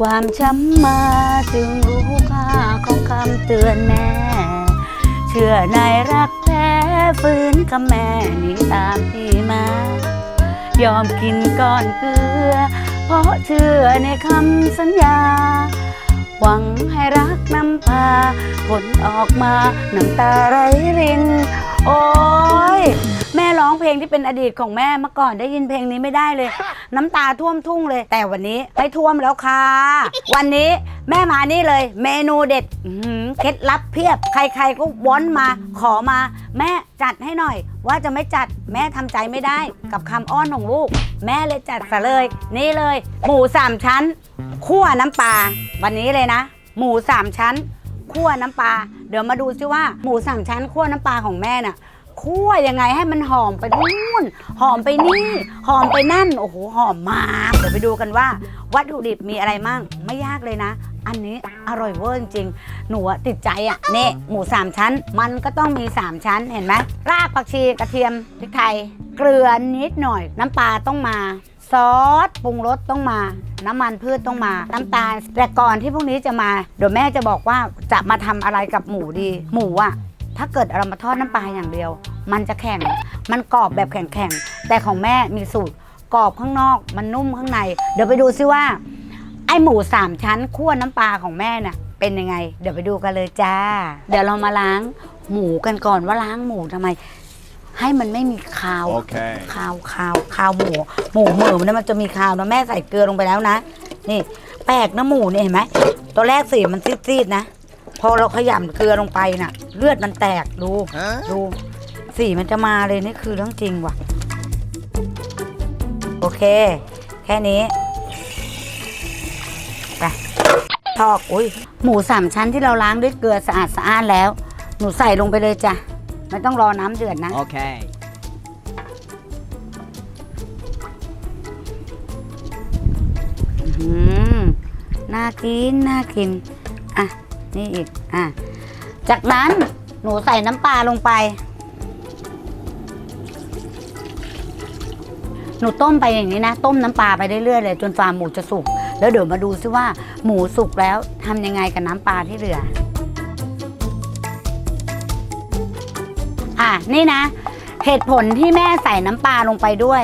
ความช้ำมาจึงรู้ค่าของคำเตือนแม่ เชื่อในรักแท้ฟื้นกับแม่นี่ตามที่มา ยอมกินก้อนเกลือ เพราะเชื่อในคำสัญญา หวังให้รักนำพา ผลออกมาน้ำตาไหลริน โอ้ยแม่ร้องเพลงที่เป็นอดีตของแม่เมื่อก่อนได้ยินเพลงนี้ไม่ได้เลย น้ำตาท่วมทุ่งเลย แต่วันนี้ไม่ท่วมแล้วค่ะ วันนี้แม่มานี่เลย เมนูเด็ดอื้อหือเคล็ดลับเพียบ ใครๆก็วอนมา ขอมา แม่จัดให้หน่อย ว่าจะไม่จัดแม่ทำใจไม่ได้กับคำอ้อนของลูก แม่เลยจัดซะเลย นี่เลย หมูสามชั้นคั่วน้ำปลาวันนี้เลยนะ หมูสามชั้นคั่วน้ำปลา เดี๋ยวมาดูซิว่าหมูสามชั้นคั่วน้ำปลาของแม่น่ะคั่วยังไงให้มันหอมไปนู่น หอมไปนี่ หอมไปนั่น โอ้โห หอมมาก เดี๋ยวไปดูกันว่า วัตถุดิบมีอะไรมั่ง ไม่ยากเลยนะ อันนี้อร่อยเวอร์จริง หนูติดใจอะนี่หมูสามชั้น มันก็ต้องมีสามชั้น เห็นไหม รากผักชีกระเทียมพริกไทย เกลือนิดหน่อย น้ำปลาต้องมา ซอสปรุงรสต้องมา น้ำมันพืชต้องมา น้ำตาล แต่ก่อนที่พวกนี้จะมา เดี๋ยวแม่จะบอกว่าจะมาทำอะไรกับหมูดี หมูอะถ้าเกิดเรามาทอดน้ำปลาอย่างเดียว มันจะแข็ง มันกรอบแบบแข็งๆ แต่ของแม่มีสูตรกรอบข้างนอก มันนุ่มข้างใน เดี๋ยวไปดูซิว่า ไอหมูสามชั้นคั่วน้ำปลาของแม่น่ะเป็นยังไง เดี๋ยวไปดูกันเลยจ้า เดี๋ยวเรามาล้างหมูกันก่อนว่าล้างหมูทำไม ให้มันไม่มีคาวโอเค คาวคาวคาวหมูหมูเหมือมันมันจะมีคาวนะแม่ใส่เกลือลงไปแล้วนะ นี่ แปลกนะหมูเนี่ยเห็นไหมตัวแรกสีมันซีดๆนะ พอเราขยำเกลือลงไปน่ะ เลือดมันแตกดูดูสีมันจะมาเลยนี่คือเรื่องจริงว่ะ โอเค แค่นี้ไปทอกอุ้ยหมูสามชั้นที่เราล้างด้วยเกลือสะอาดสะอ้านแล้ว หนูใส่ลงไปเลยจ้ะ ไม่ต้องรอน้ำเดือดนะ Okay. อืมน่ากินน่ากินอะ นี่อีก อะ จากนั้นหนูใส่น้ำปลาลงไป หนูต้มไปอย่างนี้นะ ต้มน้ำปลาไปเรื่อยๆเลย จนฟาร์มหมูจะสุก แล้วเดี๋ยวมาดูซิว่าหมูสุกแล้วทำยังไงกับน้ำปลาที่เหลือ นี่นะ เหตุผลที่แม่ใส่น้ำปลาลงไปด้วย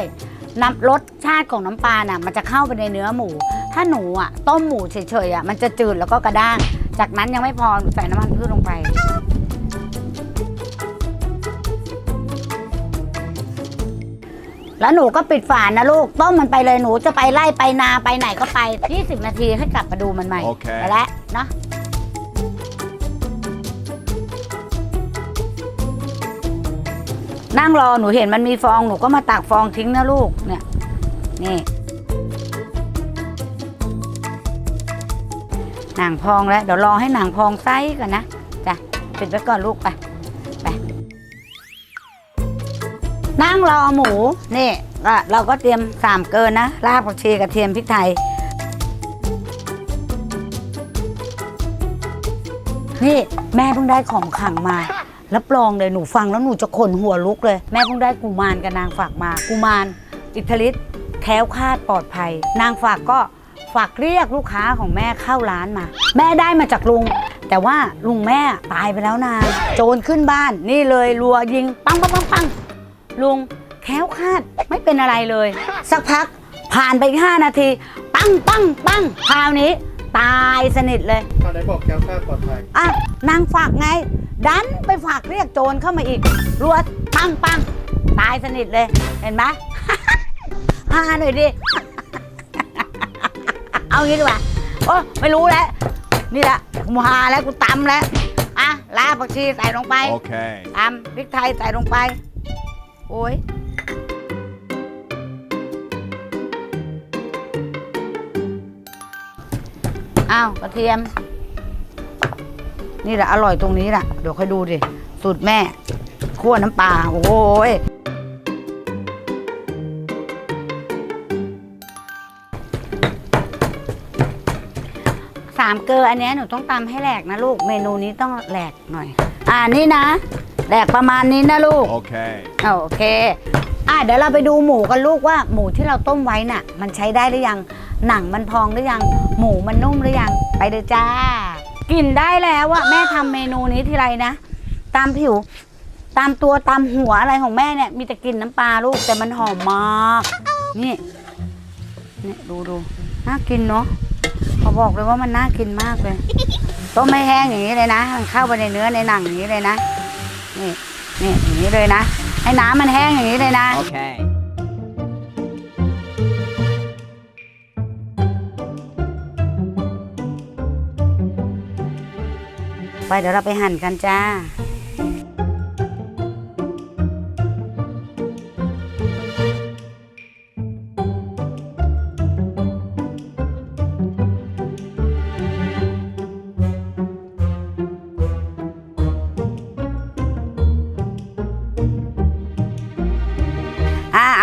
น้ำรสชาติของน้ำปลาน่ะมันจะเข้าไปในเนื้อหมู ถ้าหนูอะต้มหมูเฉยๆอะมันจะจืดแล้วก็กระด้าง จากนั้นยังไม่พอหนูใส่น้ำมันพืชลงไป แล้วหนูก็ปิดฝานะลูก ต้มมันไปเลยหนูจะไปไล่ไปนาไปไหนก็ไป 20 นาทีให้กลับมาดูมันใหม่ โอเค ไปแล้วเนาะ นั่งรอหนูเห็นมันมีฟองหนูก็มาตักฟองทิ้งนะลูกเนี่ยนี่หนังพองแล้วเดี๋ยวรอให้หนังพองไส้ก่อนนะจ้ะปิดไว้ก่อนลูกไปไปนั่งรอหมูนี่ก็เราก็เตรียมสามเกินนะรากผักชีกระเทียมพริกไทย นี่แม่เพิ่งได้ของขังมา รับรองเลยหนูฟังแล้วหนูจะขนหัวลุกเลย แม่เพิ่งได้กุมารกับนางฝากมา กุมารอิทธิฤทธิ์แคล้วคลาดปลอดภัย นางฝากก็ฝากเรียกลูกค้าของแม่เข้าร้านมา แม่ได้มาจากลุง แต่ว่าลุงแม่ตายไปแล้วนานโจรขึ้นบ้าน นี่เลยรัวยิงปังปังปังปังลุงแคล้วคลาดไม่เป็นอะไรเลย สักพักผ่านไปอีกห้านาที ปังปังปังคราวนี้ ตายสนิทเลยตอนไหนบอกแก้วคลาดปลอดภัยอะนางฝากไง ดันไปฝากเรียกโจรเข้ามาอีกรัวปังปังตายสนิทเลย เห็นไหม ฮาหน่อยดิ เอางี้ดีกว่าโอ้ไม่รู้แล้ว นี่แหละกูหาแล้วกูตำแล้วอะลาผักชีใส่ลงไป Okay. ตำพริกไทยใส่ลงไป โอ้ย อ้าวกระเทียม นี่แหละอร่อยตรงนี้แหละเดี๋ยวค่อยดูดิสูตรแม่คั่วน้ำปลาโอ้ยสามเกลืออันเนี้ยหนูต้องตำให้แหลกนะลูกเมนูนี้ต้องแหลกหน่อย อ่านี่นะแหลกประมาณนี้นะลูก Okay. เอาโอเค อะเดี๋ยวเราไปดูหมูกันลูกว่าหมูที่เราต้มไว้น่ะ มันใช้ได้หรือยัง หนังมันพองหรือยัง หมูมันนุ่มหรือยัง ไปเลยจ้า กินได้แล้วอะแม่ทำเมนูนี้ทีไรนะ ตามผิว ตามตัวตามหัวอะไรของแม่เนี่ย มีแต่กลิ่นน้ำปลาลูกแต่มันหอมมากนี่นี่ดูดูน่ากินเนาะเขาบอกเลยว่ามันน่ากินมากเลยต้มไม่แห้งอย่างนี้เลยนะ มันเข้าไปในเนื้อในหนังอย่างนี้เลยนะ นี่นี่อย่างนี้เลยนะ ให้น้ำมันแห้งอย่างนี้เลยนะ Okay. ไปเดี๋ยวเราไปหั่นกันจ้า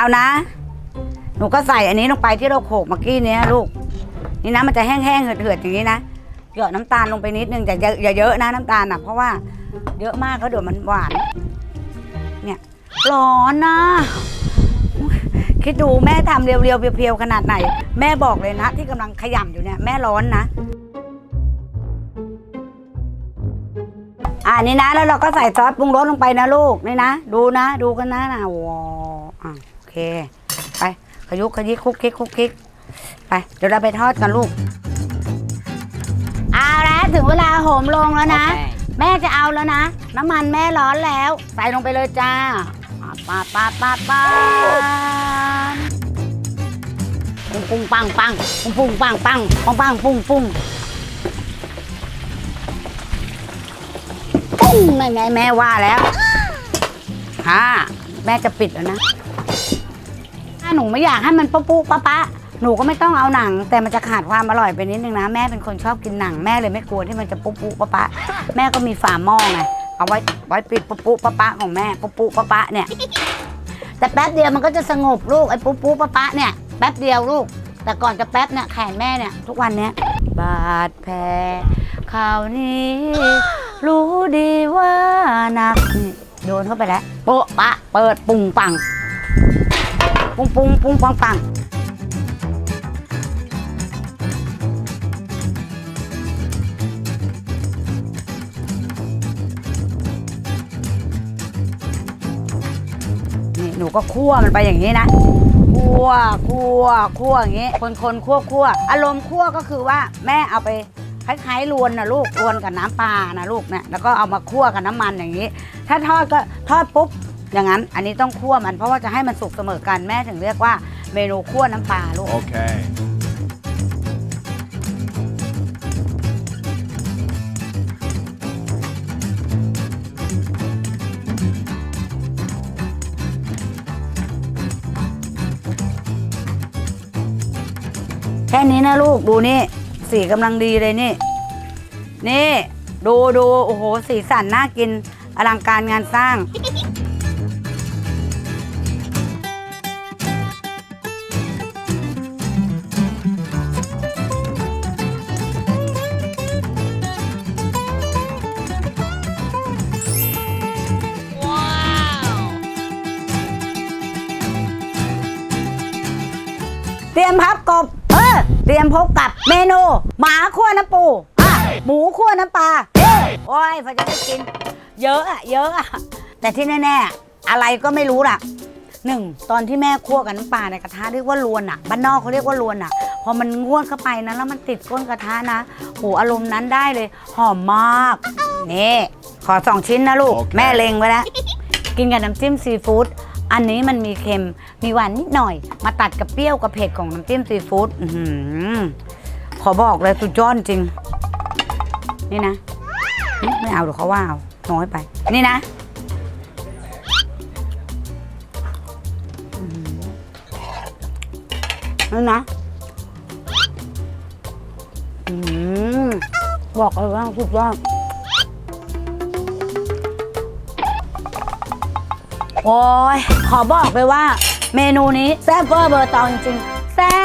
เอานะ หนูก็ใส่อันนี้ลงไปที่เราโขกเมื่อกี้เนี้ยลูก นี่นะมันจะแห้งๆเหือดๆอย่างนี้นะเหยอะน้ำตาลลงไปนิดนึงแต่อย่าเยอะนะน้ำตาลนะเพราะว่าเยอะมากก็เดี๋ยวมันหวาน เนี่ยร้อนนะคิดดูแม่ทำเรียวๆเพียวๆขนาดไหน แม่บอกเลยนะ ที่กำลังขยำอยู่เนี่ยแม่ร้อนนะอ่านี่นะแล้วเราก็ใส่ซอสปรุงรสลงไปนะลูกนี่นะ ดูนะ ดูกันนะนะวออะโอ เค ไป ขยุกขยิกคุกคิกคุกคิก ไป เดี๋ยวเราไปทอดกันลูก เอาละถึงเวลาโหมลงแล้วนะ Okay. แม่จะเอาแล้วนะ น้ำมันแม่ร้อนแล้ว ใส่ลงไปเลยจ้าปาปาปาปาปุ้งปุ้งปังปังปุ้งปุ้งปังปังปังปังปุ้งปุ้งปุ้งนั่นไงแม่ว่าแล้วค่ะแม่จะปิดแล้วนะถ้า หนูไม่อยากให้มันปุ๊ปุ๊ปะปะหนูก็ไม่ต้องเอาหนัง แต่มันจะขาดความอร่อยไปนิดนึงนะ แม่เป็นคนชอบกินหนังแม่เลยไม่กลัวที่มันจะปุ๊ปุ๊ปะปะ แม่ก็มีฝาหม้อไงเอาไว้ไว้ปิดปุ๊ปุ๊ปะปะของแม่ปุ๊ปุ๊ปะปะเนี่ย แต่แป๊บเดียวมันก็จะสงบลูกไอ้ปุ๊ปุ๊ปะปะเนี่ยแป๊บเดียวลูก แต่ก่อนจะแป๊บเนี่ยแขนแม่เนี่ยทุกวันเนี้ยบาดแผลข่าวนี้ รู้ดีว่านักนี่โดนเข้าไปแล้วโป๊ะปะเปิดปุ่งปัง ปุ้งปุ้งปุ้งปังปังนี่หนูก็คั่วมันไปอย่างนี้นะคั่วคั่วคั่วอย่างนี้ คนคนคั่วคั่วอารมณ์คั่วก็คือว่าแม่เอาไปคล้ายๆรวนนะลูกรวนกับน้ำปลานะลูกเนี่ยแล้วก็เอามาคั่วกับน้ำมันอย่างนี้ ถ้าทอดก็ทอดปุ๊บ อย่างนั้นอันนี้ต้องคั่วมันเพราะว่าจะให้มันสุกเสมอกันแม่ถึงเรียกว่าเมนูคั่วน้ำปลาลูก Okay. แค่นี้นะลูกดูนี่ สีกำลังดีเลยนี่ นี่ ดูดูโอ้โห สีสันน่ากินอลังการงานสร้าง เตรียมพับกบ เออ เตรียมพบกับเมนู หมาคั่วน้ำปูอะหมูคั่วน้ำปลาเอ้ยโอ้ยพอจะได้กิน เยอะอะเยอะอะแต่ที่แน่ๆ อะไรก็ไม่รู้ล่ะหนึ่งตอนที่แม่คั่วกับน้ำปลาในกระทะเรียกว่าลวนอะบ้านนอกเขาเรียกว่าลวนอะพอมันงวดเข้าไปนะแล้วมันติดก้นกระทะนะโหอารมณ์นั้นได้เลย หอมมากนี่ขอสองชิ้นนะลูกโอเคแม่เล็งไว้แล้วกินกับน้ำจิ้มซีฟู้ด อันนี้มันมีเค็มมีหวานนิดหน่อย มาตัดกับเปรี้ยวกับเผ็ดของน้ำจิ้มซีฟู้ดอื้อหือขอบอกเลยสุดยอดจริง นี่นะ ไม่เอาเดี๋ยวเขาว่าเอาน้อยไป นี่นะนี่นะบอกเลยว่าสุดยอด โอ้ยขอบอกเลยว่า เมนูนี้แซ่บเวอร์เบอร์ตองจริงๆแซ่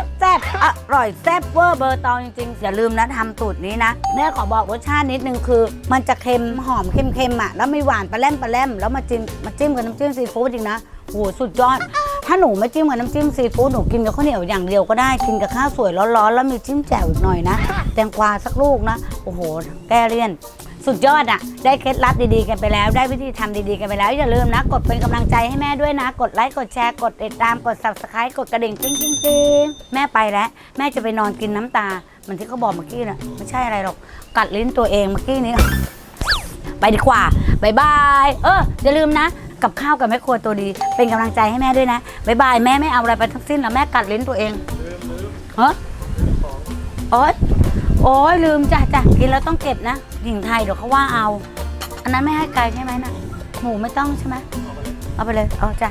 บแซ่บอร่อยแซ่บเวอร์เบอร์ตองจริงๆอย่าลืมนะทำสูตรนี้นะแม่ขอบอกรสชาตินิดนึงคือ มันจะเค็มหอมเค็มๆอะแล้วไม่หวานปลาแรมปลาแรมแล้วมาจิ้มมาจิ้มกับน้ำจิ้มซีฟู้ดจริงนะโหสุดยอดถ้าหนูไม่จิ้มกับน้ำจิ้มซีฟู้ดหนูกินกับข้าวเหนียวอย่างเดียวก็ได้กินกับข้าวสวยร้อนๆแล้วมีจิ้มแจ่วอีกหน่อยนะแตงกวาสักลูกนะโอ้โห แก้เลี่ยน สุดยอดอะได้เคล็ดลับดีๆกันไปแล้ว ได้วิธีทำดีๆกันไปแล้ว อย่าลืมนะ กดเป็นกำลังใจให้แม่ด้วยนะ กดไลค์ กดแชร์ กดติดตาม กด subscribe กดกระดิ่งจริงจริงรงแม่ไปแล้ว แม่จะไปนอนกินน้ำตาเหมันที่เขาบอกเมื่อกี้น่ะไม่ใช่อะไรหรอก กัดลิ้นตัวเองเมื่อกี้นี้ ไปดีกว่าบายบาย เออ อย่าลืมนะ กับข้าวกับแม่ครัวตัวดี เป็นกำลังใจให้แม่ด้วยนะบายบาย แม่ไม่เอาอะไรไปทั้งสิ้นแล้วแม่กัดลิ้นตัวเองเฮ้โอ๊ยโอ๊ยลืมจ้ะจ้ะกินแล้วต้องเก็บนะ หญิงไทยเดี๋ยวเขาว่าเอา อันนั้นไม่ให้ไกลใช่ไหมนะหมูไม่ต้องใช่ไหมเอาไปเลยเอาจ้ะ